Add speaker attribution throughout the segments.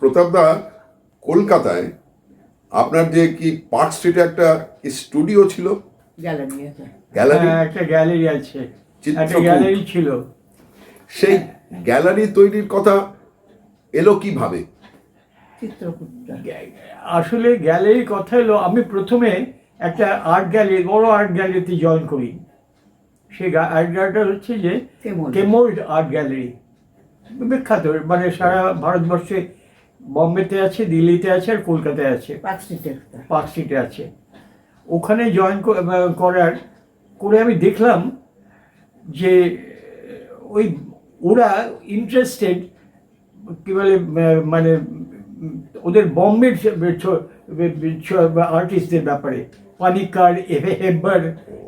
Speaker 1: প্রতাপদা কলকাতায় আপনার যে কি পার্ক স্ট্রিটে একটা স্টুডিও ছিল?
Speaker 2: গ্যালারি আছে।
Speaker 1: গ্যালারি?
Speaker 3: হ্যাঁ, একটা গ্যালারি আছে। একটা গ্যালারি ছিল।
Speaker 1: সেই গ্যালারি তৈরির কথা এলো কীভাবে?
Speaker 3: আসলে গ্যালারির কথা এলো আমি প্রথমে একটা আর্ট গ্যালারি বড় আর্ট গ্যালারিতে জয়েন করি। সেই আর্ট গ্যালারিটা হচ্ছে যে কেমোল্ড আর্ট গ্যালারি। বিখ্যাত মানে সারা ভারতবর্ষে বম্বেতে আছে দিল্লিতে আছে আর কলকাতায় আছে।
Speaker 2: পার্ক স্ট্রিটে। একটা
Speaker 3: পার্ক স্ট্রিটে আছে। ওখানে জয়েন করার করে আমি দেখলাম যে ওই ওরা ইন্টারেস্টেড কী বলে মানে ওদের বম্বের আর্টিস্টদের ব্যাপারে। পানিকার হেব্বার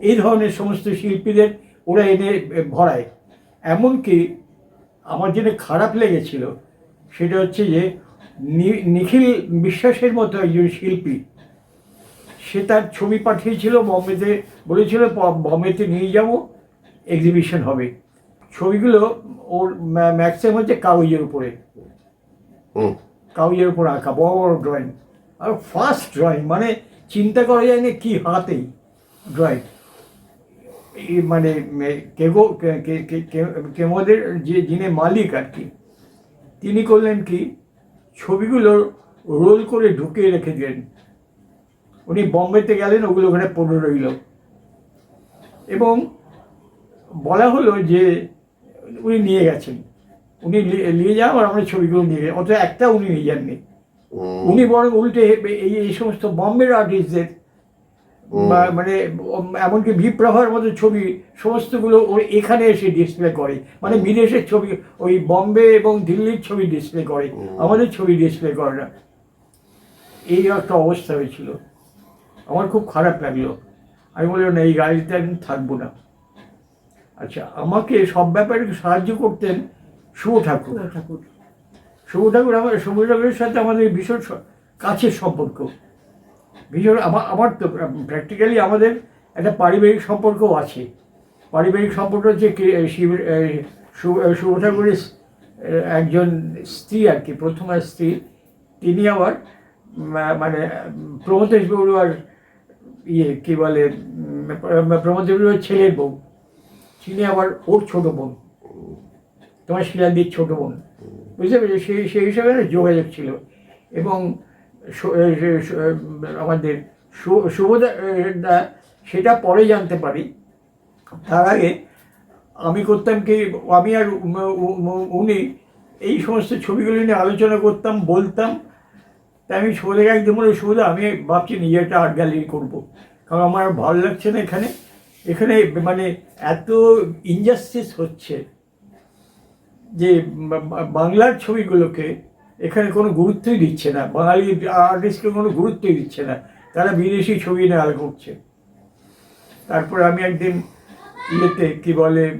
Speaker 3: এই ধরনের সমস্ত শিল্পীদের ওরা এনে ভরায়। এমনকি আমার যেটা খারাপ লেগেছিল সেটা হচ্ছে যে নিখিল বিশ্বাসের মতো একজন শিল্পী সে তার ছবি পাঠিয়েছিল বম্বেতে বলেছিল বম্বেতে নিয়ে যাব এক্সিবিশন হবে ছবিগুলো ওর ম্যাক্সিমাম হচ্ছে কাগজের উপরে কাগজের উপর আঁকা বড় বড় ড্রয়িং আর ফার্স্ট ড্রয়িং মানে চিন্তা করা যায় না কি হাতেই ড্রয়িং এই মানে কেগো কেমোদের যে যিনি মালিক আর কি তিনি করলেন কি ছবিগুলো রোল করে ঢুকিয়ে রেখে দিলেন উনি বম্বেতে গেলেন ওগুলো ওখানে পড়ে রইল। এবং বলা হলো যে উনি নিয়ে গেছেন। উনি নিয়ে যান আর আমরা ছবিগুলো নিয়ে গেলাম অত একটা উনি নিয়ে যাননি। উনি বরং উল্টে এই এই সমস্ত বম্বের আর্টিস্টদের মানে এমনকি বিপ্রভার মতো ছবি সমস্তগুলো ওর এখানে এসে ডিসপ্লে করে। মানে বিদেশের ছবি ওই বম্বে এবং দিল্লির ছবি ডিসপ্লে করে। আমাদের ছবি ডিসপ্লে করে না। এই একটা অবস্থা হয়েছিল। আমার খুব খারাপ লাগল। আমি বললাম না এই গাড়িতে আমি থাকব না। আচ্ছা আমাকে সব ব্যাপারে একটু সাহায্য করতেন শুভ ঠাকুর।
Speaker 2: ঠাকুর।
Speaker 3: শুভ ঠাকুর আমার শুভ ঠাকুরের সাথে আমাদের ভীষণ কাছের সম্পর্ক। ভীষণ আমার আমার তো প্র্যাকটিক্যালি আমাদের একটা পারিবারিক সম্পর্ক আছে। পারিবারিক সম্পর্ক হচ্ছে শুভ ঠাকুরের একজন স্ত্রী আর কি প্রথম স্ত্রী। তিনি আবার মানে উম, প্রমথেশ বড়ুয়ার ইয়ে কী বলে উম, প্রমথেশ বড়ুয়ার ছেলের বউ। তিনি আবার ওর ছোট বোন। তোমার শিলাদির ছোট বোন। বুঝতে পেরেছি? সেই সেই হিসাবে যোগাযোগ ছিল। এবং আমাদের শুভদা সেটা পরে জানতে পারি। তার আগে আমি করতাম কি আমি আর উনি এই সমস্ত ছবিগুলো নিয়ে আলোচনা করতাম, বলতাম। তাই আমি সৌদাকে একদম বলে সৌদা আমি ভাবছি নিজে একটা আর্ট গ্যালারি করব। কারণ আমার ভালো লাগছে না এখানে। এখানে মানে এত ইনজাস্টিস হচ্ছে যে বাংলার ছবিগুলোকে এখানে কোনো গুরুত্বই দিচ্ছে না। বাঙালি আর্টিস্টকে কোনো গুরুত্বই দিচ্ছে না। তারা বিদেশি ছবি নেওয়া করছে। তারপর আমি একদিন ইয়েতে কি বলে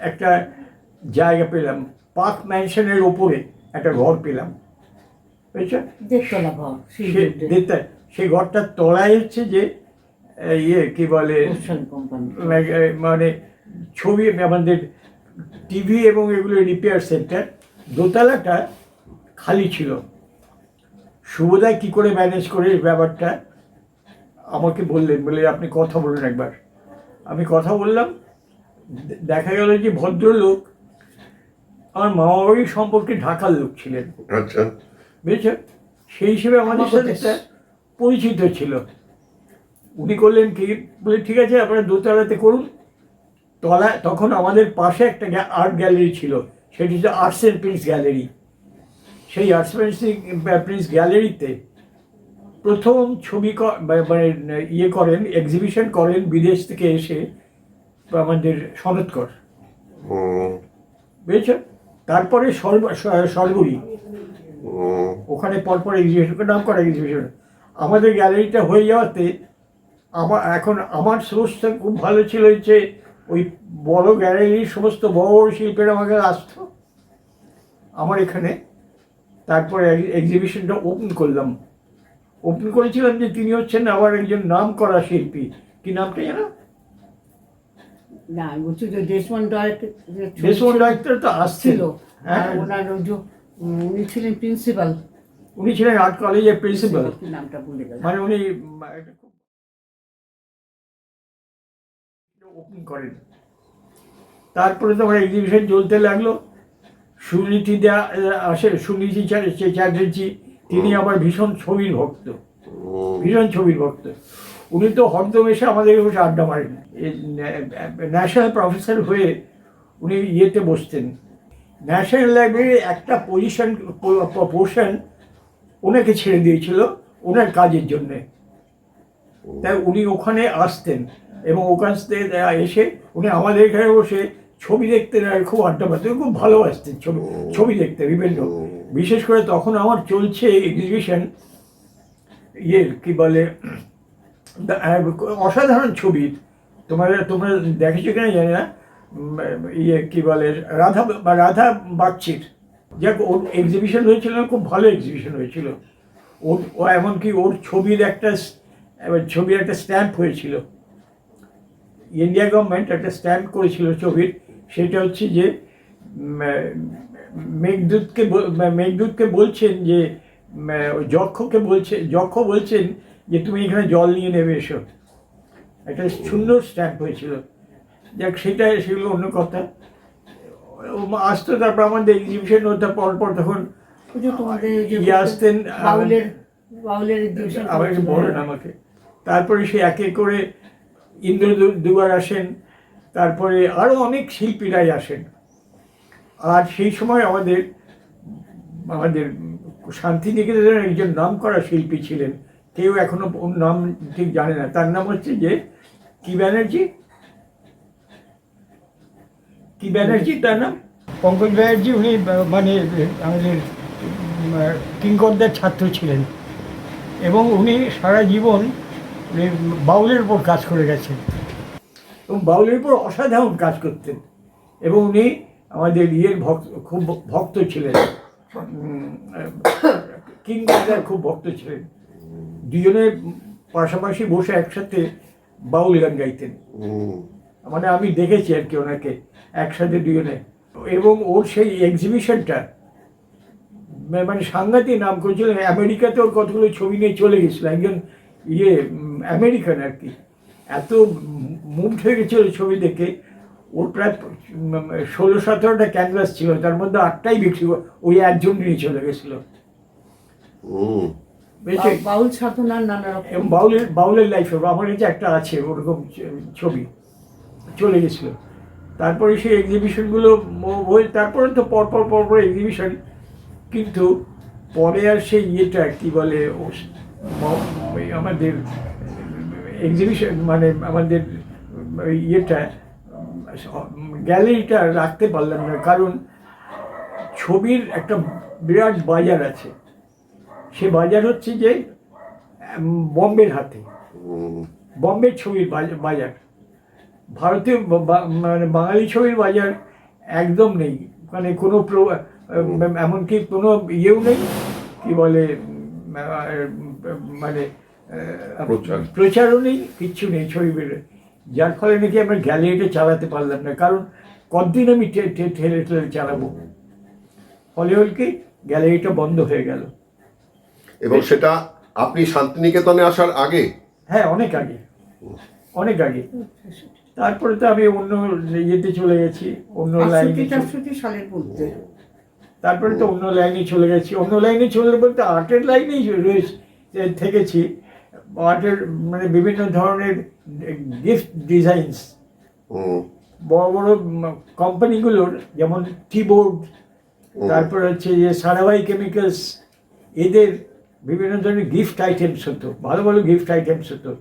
Speaker 3: একটা জায়গা পেলাম। পার্ক ম্যানশনের ওপরে একটা ঘর পেলাম। বুঝছ?
Speaker 2: দেড়তলা ঘর
Speaker 3: দেখতে- সেই ঘরটার তলায় হচ্ছে যে ইয়ে কি বলে মানে- মানে ছবি আমাদের টিভি এবং এগুলো রিপেয়ার সেন্টার দোতলাটা খালি ছিল। শুভদায় কি করে ম্যানেজ করে এই ব্যাপারটা? আমাকে বললেন বলে আপনি কথা বলুন একবার। আমি কথা বললাম দেখা গেল যে ভদ্রলোক আমার মামা বাড়ির সম্পর্কে ঢাকার লোক ছিলেন।
Speaker 1: আচ্ছা।
Speaker 3: বুঝেছ? সেই হিসেবে আমাদের সাথে একটা পরিচিত ছিল। উনি করলেন কি বলে ঠিক আছে আপনারা দোতলাতে করুন। তলা তখন আমাদের পাশে একটা আর্ট গ্যালারি ছিল সেটি হচ্ছে আর্টস অ্যান্ড প্রিন্স গ্যালারি। সেই আর্টস প্রিন্স গ্যালারিতে প্রথম ছবি মানে ইয়ে করেন এক্সিবিশন করেন বিদেশ থেকে এসে আমাদের সনৎকর
Speaker 1: হুম,
Speaker 3: বুঝেছ তারপরে সর্ব সর্বরী। ওখানে পরপর এক্সিবিশন নাম করা এক্সিবিশন আমাদের গ্যালারিটা হয়ে যাওয়াতে আমার এখন আমার সোর্সটা খুব ভালো ছিল যে ওই বড় গ্যালারির সমস্ত বড় বড় শিল্পের আমাকে আসতো। আমার এখানে। তারপরে এক্সিবিশনটা ওপেন করলাম। ওপেন করেছিলাম যে তিনি হচ্ছেন আবার একজন নাম করা শিল্পী। কি নামটা জানো?
Speaker 2: না বলছি যে দেশমন রায়
Speaker 3: দেশমন ডাক্তার তো আসছিল হ্যাঁ?
Speaker 2: ওনার উনি ছিলেন প্রিন্সিপাল
Speaker 3: উনি ছিলেন আর্ট কলেজের প্রিন্সিপাল
Speaker 2: নামটা ভুলে
Speaker 3: মানে উনি ওপেন করেন তারপরে তোমার এক্সিবিশন চলতে লাগল। সুনীতি দেয়া আসে সুনীতি চ্যাটার্জি তিনি আবার ভীষণ ছবির ভক্ত। ভীষণ ছবির ভক্ত। উনি তো হরদম এসে আমাদের বসে আড্ডা মারেন। ন্যাশনাল প্রফেসর হয়ে উনি ইয়েতে বসতেন। ন্যাশনাল লাইব্রেরির একটা পজিশন পোর্শন ওনাকে ছেড়ে দিয়েছিল ওনার কাজের জন্যে। তাই উনি ওখানে আসতেন। এবং ওখান থেকে এসে উনি আমাদের এখানে বসে ছবি দেখতে খুব আড্ডা মারতেন খুব ভালোবাসতেন ছবি ছবি দেখতে বিভিন্ন বিশেষ করে তখন আমার চলছে এক্সিবিশন ইয়ে কি বলে অসাধারণ ছবি। তোমার তোমরা দেখেছ কিনা জানি না। ইয়ে কি বলে রাধা বা রাধা বাচ্চির যাক ওর এক্সিবিশন হয়েছিল খুব ভালো এক্সিবিশন হয়েছিল। ওর ও এমনকি ওর ছবির একটা ছবির একটা স্ট্যাম্প হয়েছিল। ইন্ডিয়া গভর্নমেন্ট একটা স্ট্যাম্প করেছিল ছবির সেটা হচ্ছে যে মেঘদূতকে মেঘদূতকে বলছেন যে যক্ষকে বলছে যক্ষ বলছেন যে তুমি এখানে জল নিয়ে নেবে এসো। একটা সুন্দর স্ট্যাম্প হয়েছিল। যাক সেটা সেগুলো অন্য কথা। আসতো তারপর আমাদের এক্সিবিশন হতো পরপর তখন ইয়ে আসতেন আবার। বলেন আমাকে। তারপরে সে একে করে ইন্দ্র দু- দুবার আসেন, তারপরে আরও অনেক শিল্পীরাই আসেন। আর সেই সময় আমাদের আমাদের শান্তিনিকেতনের একজন নাম করা শিল্পী ছিলেন। কেউ এখনও ওর নাম ঠিক জানে না। তার নাম হচ্ছে যে কি ব্যানার্জি? কি ব্যানার্জি? তার নাম? পঙ্কজ ব্যানার্জি, উনি মানে আমাদের কিঙ্করদার ছাত্র ছিলেন। এবং উনি সারা জীবন বাউলের উপর কাজ করে গেছেন। এবং বাউলের উপর অসাধারণ কাজ করতেন। এবং উনি আমাদের ইয়ের ভক্ত, খুব ভক্ত ছিলেন। কিংদার খুব ভক্ত ছিলেন। দুজনে পাশাপাশি বসে একসাথে বাউল গান গাইতেন। মানে আমি দেখেছি আর কি ওনাকে, একসাথে দুজনে। এবং ওর সেই এক্সিবিশনটা মানে সাংঘাতিক নাম করেছিল আমেরিকাতে ওর কতগুলো ছবি নিয়ে চলে গেছিল। একজন ইয়ে আমেরিকান আর কি। এত মুভ হয়ে গেছিল ছবি দেখে। ওর প্রায় ষোলো সতেরোটা ক্যানভাস ছিল তার মধ্যে আটটাই বিক্রি ওই একজন নিয়ে চলে গেছিল।
Speaker 2: বাউল সাধনার নানা রকম।
Speaker 3: এবং বাউলের বাউলের লাইফে আমার কাছে একটা আছে ওরকম ছবি। চলে গেছিল। তারপরে সেই এক্সিবিশনগুলো হয়ে তারপরে তো পরপর পরপর এক্সিবিশন কিন্তু পরে আর সেই ইয়েটা কি বলে ও ওই আমাদের এক্সিবিশন মানে আমাদের ইয়েটা, গ্যালারিটা রাখতে পারলাম না, কারণ ছবির একটা বিরাট বাজার আছে। সে বাজার হচ্ছে যে বম্বের হাতে। বম্বের ছবির বাজ- বাজার। ভারতীয় মানে বাঙালি ছবির বাজার একদম নেই। মানে কোনো এমনকি কোনো ইয়েও নেই, কি বলে মানে। প্রচারও নেই কিচ্ছু নেই ছবি বেরোয় যার ফলে নাকি আমরা গ্যালারিটা চালাতে পারলাম না কারণ কতদিন আমি ঠেলে ঠেলে চালাবো? ফলে হল কি গ্যালারিটা বন্ধ হয়ে গেল।
Speaker 1: এবং সেটা আপনি শান্তিনিকেতনে আসার আগে?
Speaker 3: হ্যাঁ অনেক আগে। অনেক আগে। তারপরে তো আমি অন্য ইয়েতে চলে গেছি অন্য লাইনে তারপরে তো অন্য লাইনে চলে গেছি। অন্য লাইনে চলে বলতে আর্টের লাইনেই রয়েছে থেকেছি। আর্টের মানে বিভিন্ন ধরনের গিফট ডিজাইনস বড় বড় কোম্পানিগুলোর যেমন টিবোর্ড তারপর হচ্ছে যে সারাভাই কেমিক্যালস এদের বিভিন্ন ধরনের গিফট আইটেমস হতো ভালো ভালো গিফট আইটেমস হতো।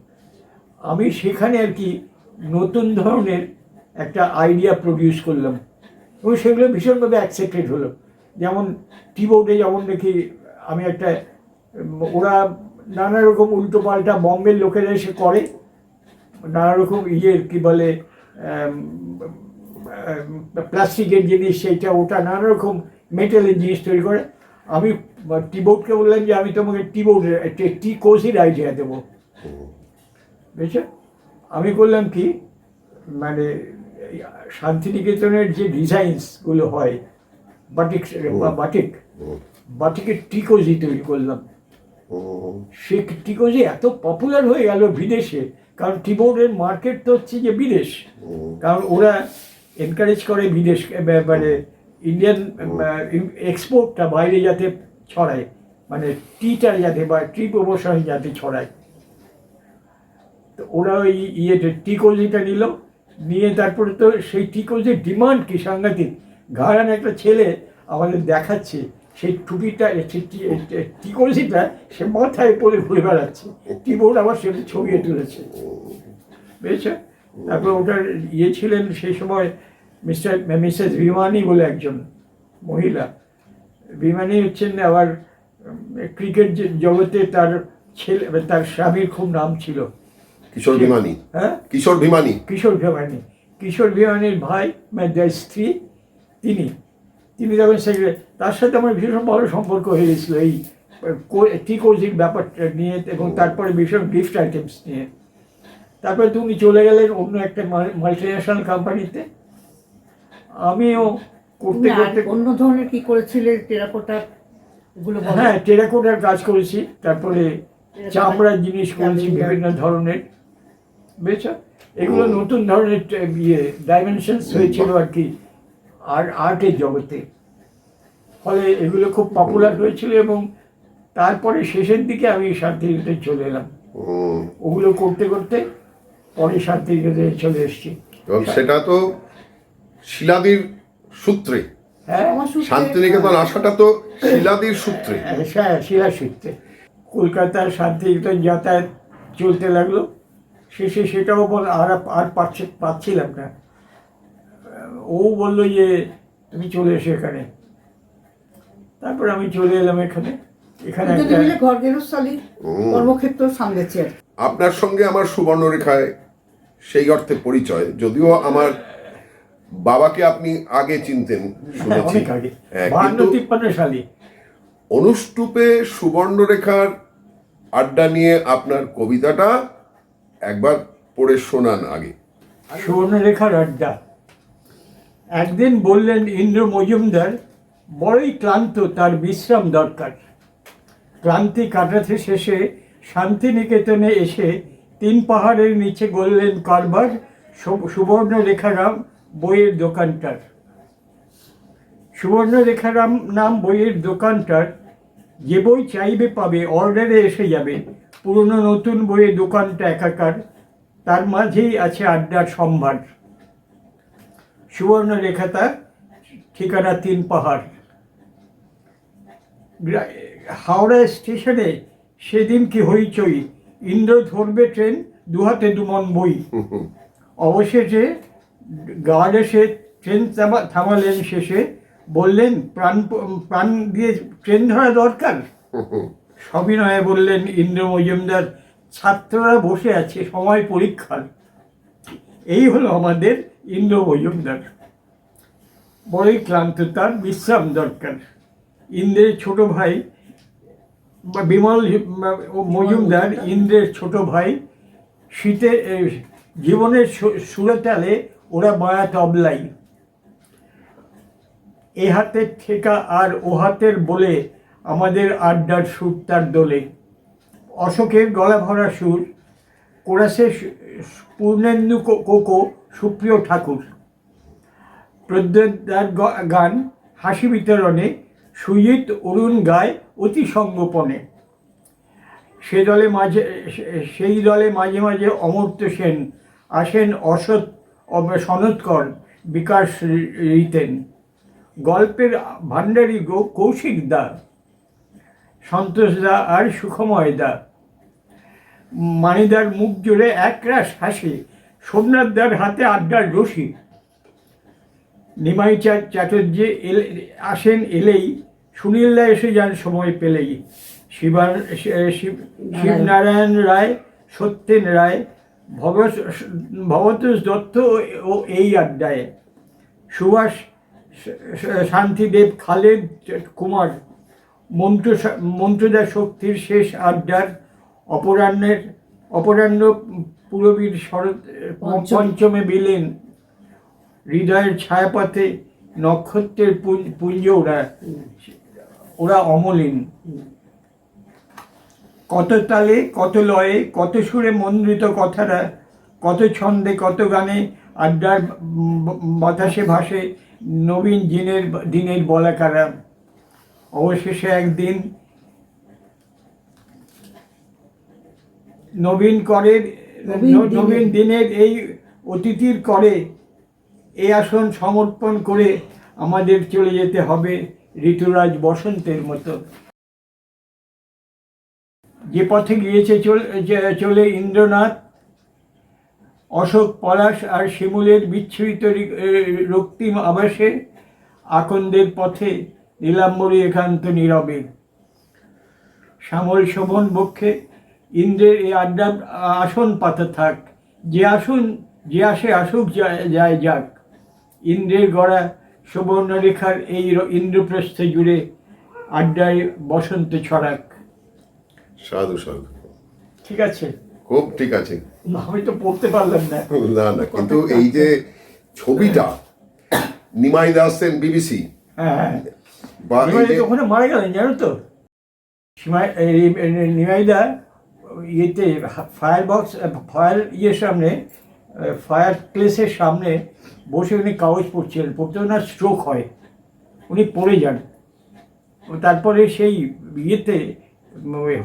Speaker 3: আমি সেখানে আর কি নতুন ধরনের একটা আইডিয়া প্রডিউস করলাম। এবং সেগুলো ভীষণভাবে অ্যাকসেপ্টেড হলো। যেমন টিবোর্ডে যেমন দেখি আমি একটা ওরা নানা রকম উল্টো পাল্টা বম্বের লোকেরা এসে করে। নানা রকম ইয়ের কি বলে প্লাস্টিকের জিনিস সেইটা ওটা নানা রকম মেটেলের জিনিস তৈরি করে। আমি টিবোর্ডকে বললাম যে আমি তোমাকে টিবোর্ডের টি কোর্সের আইডিয়া দেবো। বুঝছ? আমি করলাম কি মানে শান্তিনিকেতনের যে ডিজাইনসগুলো হয় বাটিক। বাটিক বাটিকের টিকোজি তৈরি করলাম। সে টিকোজি এত পপুলার হয়ে গেল বিদেশে কারণ টিবোর্ডের মার্কেট তো হচ্ছে যে বিদেশ। কারণ ওরা এনকারেজ করে বিদেশ মানে ইন্ডিয়ান এক্সপোর্টটা বাইরে যাতে ছড়ায় মানে টিটা যাতে বা টি প্রমোশন যাতে ছড়ায়। তো ওরা ওই ইয়েতে টিকোজিটা নিল নিয়ে তারপরে তো সেই টিকোজির ডিমান্ড কি সাংঘাতিক? ঘাড়ান একটা ছেলে আমাদের দেখাচ্ছে সেই টুপিটা সেই টি- টি- সে মাথায় পরে ঘুরে বেড়াচ্ছে। টিবোর্ড আবার সেটা ছবিয়ে তুলেছে। বুঝেছ? তারপর ওটার ইয়ে ছিলেন সেই সময় মিস্টার মিসেস ভিমানি বলে একজন মহিলা। ভিমানি হচ্ছেন আবার ক্রিকেট জগতে তার ছেলে তার স্বামীর খুব নাম ছিল।
Speaker 1: কিশোর ভিমানি।
Speaker 3: হ্যাঁ?
Speaker 1: কিশোর ভিমানি।
Speaker 3: কিশোর ভিমানি। কিশোর ভিমানির ভাই মানে স্ত্রী তিনি। তিনি তখন সেক্রেটারি তার সাথে আমার ভীষণ ভালো সম্পর্ক হয়ে গেছিল এই টিকোজির ব্যাপারটা নিয়ে এবং তারপরে ভীষণ গিফট আইটেমস নিয়ে। তারপরে তুমি চলে গেলেন অন্য একটা মাল্টি ন্যাশনাল কোম্পানিতে আমিও করতে করতে
Speaker 2: অন্য ধরনের কি করেছিলে টেরাকোটার
Speaker 3: হ্যাঁ টেরাকোটার কাজ করেছি তারপরে চামড়ার জিনিস করেছি বিভিন্ন ধরনের। বুঝেছ? এগুলো নতুন ধরনের ইয়ে ডাইমেনশনস হয়েছিল আর কি। আর আর্টের জগতে। ফলে এগুলো খুব পপুলার হয়েছিল এবং তারপরে শেষের দিকে আমি শান্তিনিকেতন চলে এলাম। ওগুলো করতে করতে পরে শান্তিনিকেতনে চলে এসেছি।
Speaker 1: এবং সেটা তো শিলাদির সূত্রে।
Speaker 3: হ্যাঁ।
Speaker 2: আমার সূত্রে-
Speaker 1: শান্তিনিকেতন আসাটা তো শিলাদির সূত্রে।
Speaker 3: হ্যাঁ শিলা সূত্রে। কলকাতার শান্তিনিকেতন যাতায়াত চলতে লাগল। শেষে সেটাও বল আর আর পাচ্ছে পাচ্ছিলাম না। ও বলল যে তুমি চলে এসো এখানে। তারপর আমি চলে এলাম এখানে। এখানে
Speaker 2: ঘর গেরস্থালি কর্মক্ষেত্র সামলেছে।
Speaker 1: আপনার সঙ্গে আমার সুবর্ণরেখায় সেই অর্থে পরিচয় যদিও আমার বাবাকে আপনি আগে চিনতেন
Speaker 3: হ্যাঁ,
Speaker 1: শুনেছি। হ্যাঁ,
Speaker 3: বাহান্ন
Speaker 1: কিন্তু
Speaker 3: তিপ্পান্ন সালে।
Speaker 1: অনুষ্টুপে সুবর্ণরেখার আড্ডা নিয়ে আপনার কবিতাটা একবার পড়ে শোনান আগে।
Speaker 3: সুবর্ণরেখার আড্ডা। একদিন বললেন, ইন্দ্র মজুমদার, বড়ই ক্লান্ত, তার বিশ্রাম দরকার। ক্লান্তি কাটাতে শেষে শান্তিনিকেতনে এসে তিন পাহাড়ের নিচে গড়লেন কারবার সুবর্ণরেখারাম বইয়ের দোকানটার। সুবর্ণরেখারাম নাম বইয়ের দোকানটার, যে বই চাইবে পাবে, অর্ডারে এসে যাবে। পুরনো নতুন বইয়ের দোকানটা একাকার, তার মাঝেই আছে আড্ডার সম্ভার। সুবর্ণরেখা তার ঠিকানা তিন পাহাড়। হাওড়া স্টেশনে সেদিন কি হইচই? ইন্দ্র ধরবে ট্রেন, দুহাতে দুমন বই। অবশেষে গার্ড এসে ট্রেন থামা- থামালেন শেষে। বললেন, প্রাণ প্রাণ দিয়ে ট্রেন ধরা দরকার? সবিনয়ে বললেন, ইন্দ্র মজুমদার, ছাত্ররা বসে আছে, সময় পরীক্ষার। এই হলো আমাদের ইন্দ্র মজুমদার বড়ই ক্লান্ত তার বিশ্রাম দরকার। ইন্দ্রের ছোট ভাই বা বিমল মজুমদার ইন্দ্রের ছোট ভাই শীতে জীবনের সুরতালে ওরা মায়া তবলাই। এ হাতের ঠেকা আর ও হাতের বলে আমাদের আড্ডার সুর তার দোলে। অশোকের গলা ভরা সুর কোরাসে সু- পূর্ণেন্দু কো- কোকো সুপ্রিয় ঠাকুর প্রদ্যোতার গান হাসি বিতরণে সুজিত অরুণ গায় অতি সঙ্গোপনে সে দলে মাঝে, সেই দলে মাঝে মাঝে অমর্ত্য সেন, আসেন অসৎ সনৎকর বিকাশ রিতেন। গল্পের ভাণ্ডারী গো কৌশিক দা, সন্তোষ দা আর সুখময় দা। মানিদার মুখ জুড়ে একরাশ হাসি সোমনাথ দার হাতে আড্ডার রশি। নিমাই চ্যাটার্জি এলে আসেন এলেই সুনীলদা এসে যান সময় পেলেই। শিবান শিব- শিবনারায়ণ রায় সত্যেন রায় ভব ভবতোষ দত্ত ও- এই আড্ডায়। সুভাষ শান্তিদেব খালেদ কুমার মন্ত্র মন্ত্রদা শক্তির শেষ আড্ডার অপরাহ্নের অপরাহ্ন পুরবীর শরৎ
Speaker 2: পঞ্চমী।
Speaker 3: বিলেন। হৃদয়ের ছায়াপথে নক্ষত্রের পুঞ্জ- ওরা ওরা অমলিন। কত তালে কত লয়ে কত সুরে মন্দ্রিত কথারা কত ছন্দে কত গানে আড্ডার বাতাসে ভাসে নবীন দিনের দিনের বলাকারা। অবশেষে একদিন নবীন করের
Speaker 2: নবীন দিনের-
Speaker 3: এই অতিথির করে এই আসন সমর্পণ করে আমাদের চলে যেতে হবে ঋতুরাজ বসন্তের মতো। যে পথে গিয়েছে চল- চলে ইন্দ্রনাথ অশোক পলাশ আর শিমুলের বিচ্ছুরিত রক্তিম আবাসে আকন্দের পথে নীলাম্বরী একান্ত নীরবে। শ্যামল শোভন বক্ষে ইন্দ্রের এই আড্ডা আসন পাতা থাক যে আসুন যে আসে আসুক যায় যাক। ইন্দ্রের গড়া সুবর্ণরেখার এই ইন্দ্রপ্রস্থে জুড়ে আড্ডায় বসন্ত ছড়াক।
Speaker 1: সাধু সাধু।
Speaker 3: ঠিক আছে?
Speaker 1: খুব ঠিক আছে।
Speaker 3: আমি তো পড়তে পারলাম না।
Speaker 1: না না কিন্তু এই যে ছবিটা নিমাই দাসেন বিবিসি
Speaker 3: হ্যাঁ হ্যাঁ। ওখানে মারা গেলেন জানো তো? নিমাইদা ইয়েতে ফায়ার বক্স ফায়ার ইয়ের সামনে ফায়ার প্লেসের সামনে বসে উনি কাগজ পড়ছিলেন। পড়তে ওনার স্ট্রোক হয়। উনি পড়ে যান। তারপরে সেই ইয়েতে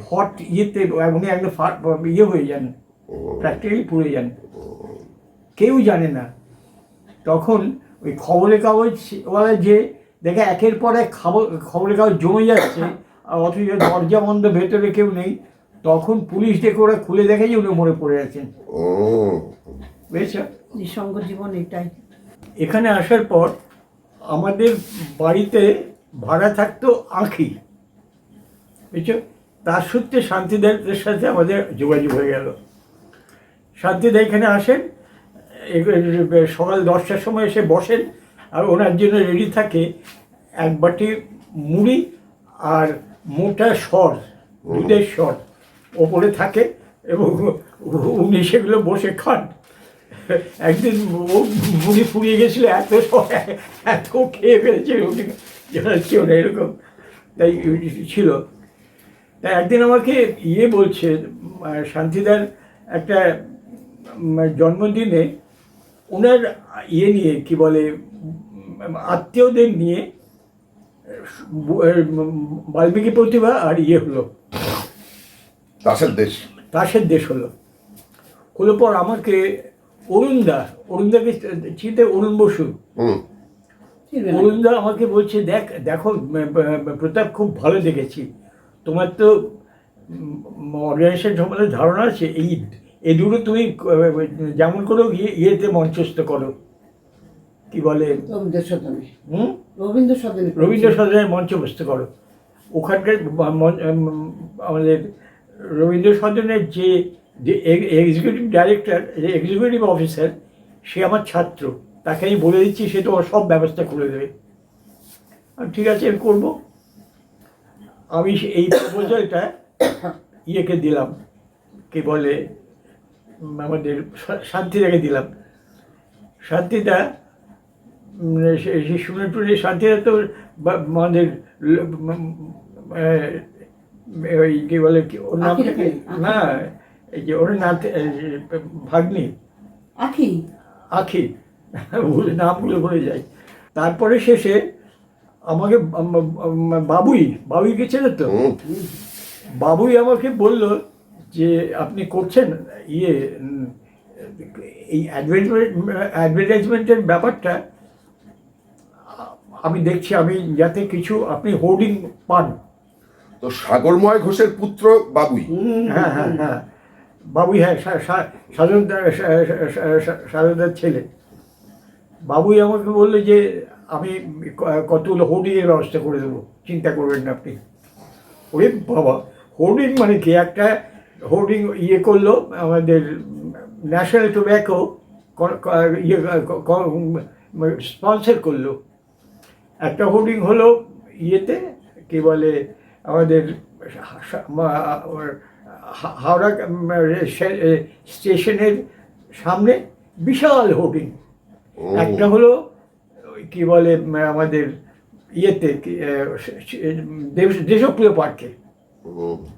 Speaker 3: হট ইয়েতে উনি একদম ইয়ে হয়ে যান। প্র্যাকটিক্যালি পড়ে যান। কেউ জানে না। তখন ওই খবরের কাগজ ওরা যে, দেখে একের পর এক খবর, খবরের কাগজ জমে যাচ্ছে অথচ দরজা বন্ধ, ভেতরে কেউ নেই। তখন পুলিশ ডেকে ওরা খুলে দেখে যে উনি মরে পড়ে আছেন।
Speaker 1: ও।
Speaker 3: বুঝেছ
Speaker 2: নিঃসঙ্গ জীবন এটাই।
Speaker 3: এখানে আসার পর আমাদের বাড়িতে ভাড়া থাকতো আঁখি। বুঝছ? তার সূত্রে শান্তিদার সাথে আমাদের যোগাযোগ হয়ে গেল। শান্তিদা এখানে আসেন সকাল দশটার সময় এসে বসেন আর ওনার জন্য রেডি থাকে এক বাটি মুড়ি আর মোটা সর দুধের সর ওপরে থাকে এবং উনি সেগুলো বসে খান। একদিন ও মুড়ি ফুরিয়ে গেছিল, এত এত খেয়ে ফেলেছে উনি। জানাচ্ছি ওরা এরকম তাই ছিল। তাই একদিন আমাকে ইয়ে বলছে, শান্তিদার একটা জন্মদিনে ওনার ইয়ে নিয়ে কি বলে, আত্মীয়দের নিয়ে বাল্মীকি প্রতিভা আর ইয়ে হলো।
Speaker 1: দাসের দেশ।
Speaker 3: তাসের দেশ হলো। হলো পর আমাকে অরুণদা অরুণদাকে চিনতে অরুণ বসু। অরুণদা আমাকে বলছে দেখ দেখো প্রতাপ খুব ভালো দেখেছি। তোমার তো অর্গানাইজেশন সম্বন্ধে ধারণা আছে এই এই দুটো তুমি যেমন করো ইয়ে ইয়েতে মঞ্চস্থ করো। কি বলে?
Speaker 2: রবীন্দ্র সদনে।
Speaker 3: হুম?
Speaker 2: রবীন্দ্র সদনে।
Speaker 3: রবীন্দ্র সদনের মঞ্চস্থ করো। ওখানকার আমাদের রবীন্দ্র সদনের যে যে এক্সিকিউটিভ ডাইরেক্টর এক্সিকিউটিভ অফিসার সে আমার ছাত্র। তাকে আমি বলে দিচ্ছি, সে তো সব ব্যবস্থা করে দেবে। ঠিক আছে, আমি করব। আমি এই প্রপোজালটা ইয়েকে দিলাম। কি বলে? আমাদের শা- শান্তিদাকে দিলাম। শান্তিদা সে- শুনে টুনে শান্তিদা তো আমাদের ওই কি বলে কি ওর নাম না এই যে ওর নাম ভাগ্নি।
Speaker 2: আখি?
Speaker 3: আখি। ভুলে নামগুলো ভুলে ভুলে যাই। তারপরে শেষে আমাকে আম- আম- বাবুই বাবুইকে চেনে তো? বাবুই আমাকে বলল যে আপনি করছেন ইয়ে এই অ্যাডভার্টাইজমেন্টের ব্যাপারটা আমি দেখছি আমি যাতে কিছু আপনি হোর্ডিং পান।
Speaker 1: তো সাগরময় ঘোষের পুত্র বাবুই।
Speaker 3: হ্যাঁ হ্যাঁ হ্যাঁ। বাবুই হ্যাঁ সাধনদার ছেলে। বাবুই আমাকে বললে যে, আমি কতগুলো হোর্ডিংয়ের ব্যবস্থা করে দেবো। চিন্তা করবেন না আপনি। ওরে বাবা, হোর্ডিং মানে কি? একটা হোর্ডিং ইয়ে করল, আমাদের ন্যাশনাল টোব্যাকো ইয়ে স্পন্সর করল। একটা হোর্ডিং হলো ইয়েতে, কি বলে আমাদের হাওড়া স্টেশনের সামনে বিশাল হোর্ডিং একটা হলো কি বলে আমাদের ইয়েতে দেশ- দেশপ্রিয় পার্কে।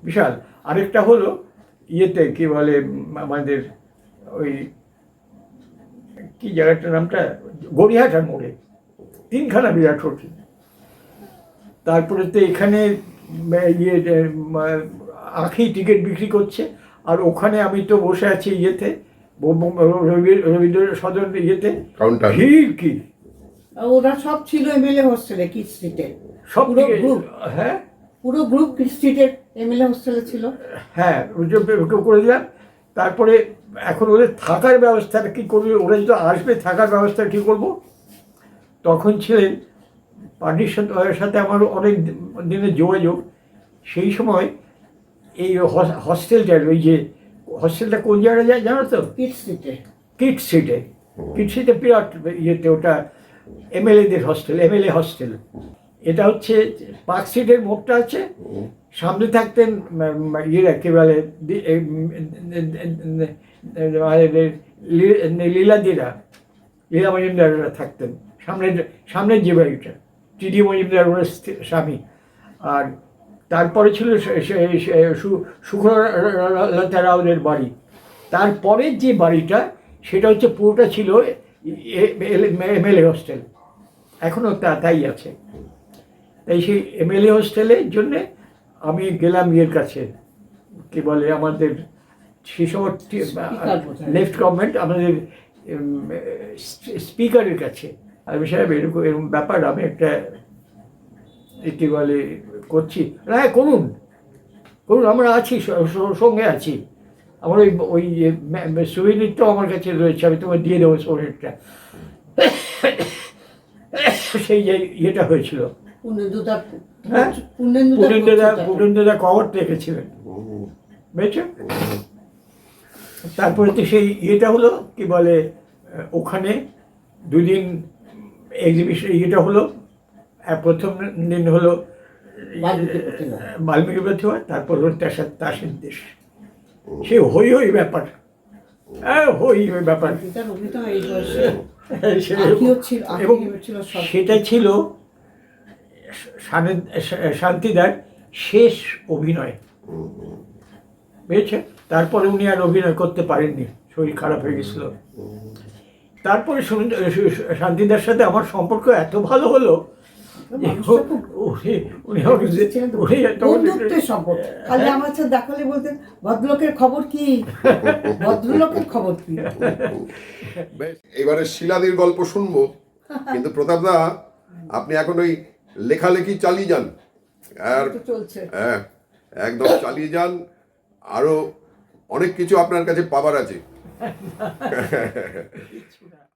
Speaker 3: বিশাল। আরেকটা হলো ইয়েতে কি বলে আমাদের ওই কি জায়গাটার নামটা? গড়িয়াহাটার মোড়ে তিনখানা বিরাট হোটেল। তারপরে তো এখানে ইয়ে আখি টিকিট বিক্রি করছে। আর ওখানে আমি তো বসে আছি ইয়েতে রবীন্দ্র সদন ইয়েতে। ভিড় কি?
Speaker 2: ওরা সব ছিল এমএলএ হোস্টেলে কি স্ট্রিটে
Speaker 3: সব
Speaker 2: group।
Speaker 3: হ্যাঁ?
Speaker 2: পুরো গ্রুপ কি স্ট্রিটের এমএলএ হোস্টেলে ছিল।
Speaker 3: হ্যাঁ করে দিলাম। তারপরে এখন ওদের থাকার ব্যবস্থাটা কী করবে? ওরা যদি আসবে থাকার ব্যবস্থা কী করব? তখন ছিলেন পার্টির সাথে সাথে আমার অনেক দিনের যোগাযোগ। সেই সময় এই হস- হস্টেলটার ওই যে হস্টেলটা কোন জায়গায় যায় জানো তো?
Speaker 2: কিট সিটে
Speaker 3: কিট সিটে কিট সিটে বিরাট ইয়েতে ওটা এমএলএদের হস্টেল এমএলএ হস্টেল। এটা হচ্ছে পার্ক সিটের মোড়টা আছে। সামনে থাকতেন ইয়েরা কে বলে লীলাদিরা লীলা মজুমদাররা থাকতেন। সামনের সামনের যে বাড়িটা। টিডি মজুমদার ওর স্বামী। আর তারপরে ছিল সুখলতা রাওদের বাড়ি। তারপরের যে বাড়িটা সেটা হচ্ছে পুরোটা ছিল এমএলএ হোস্টেল। এখনও তা তাই আছে। তাই সেই এমএলএ হোস্টেলের জন্যে আমি গেলাম ইয়ের কাছে। কি বলে আমাদের
Speaker 2: বোধহয়।
Speaker 3: লেফট গভর্নমেন্ট আমাদের স্পিকারের কাছে। আমি সাহেব এরকম এরকম ব্যাপার আমি একটা কি বলে করছি। হ্যাঁ করুন। করুন আমরা আছি সঙ্গে আছি। আমার ওই ওই সুবিনিরটাও আমার কাছে রয়েছে আমি তোমার দিয়ে দেবো সোভিনিরটা সেই যে ইয়েটা হয়েছিল। হ্যাঁ? বুঝেছ? তারপরে তো সেই ইয়েটা হলো কি বলে ওখানে দুদিন এক্সিবিশন ইয়েটা হলো প্রথম দিন হলো
Speaker 2: বাল্মীকি প্রতিমা।
Speaker 3: তারপর হলো তার তাসের দেশ। সে হই হই ব্যাপার। হ্যাঁ হই হই ব্যাপার। এবং সেটা ছিল শান্তিদার শেষ অভিনয়। বুঝেছে? তারপরে উনি আর অভিনয় করতে পারেননি। শরীর খারাপ হয়ে গেছিল। তারপরে শান্তিদার সাথে আমার সম্পর্ক এত ভালো হলো যে
Speaker 2: মানুষটা খুব
Speaker 3: উনি- উনি আমাকে যে-
Speaker 2: ছিলেন তো।
Speaker 3: উনি তখন-
Speaker 2: বন্ধুত্বের সম্পর্ক। খালি আমার সাথে দেখালে বলতেন ভদ্রলোকের খবর কি? ভদ্রলোকের খবর কি?
Speaker 1: বেশ এবারে শিলাদির গল্প শুনব। কিন্তু প্রতাপ দা আপনি এখন ওই লেখালেখি চালিয়ে যান। আর হ্যাঁ একদম চালিয়ে যান। আরও অনেক কিছু আপনার কাছে পাবার আছে। It's right.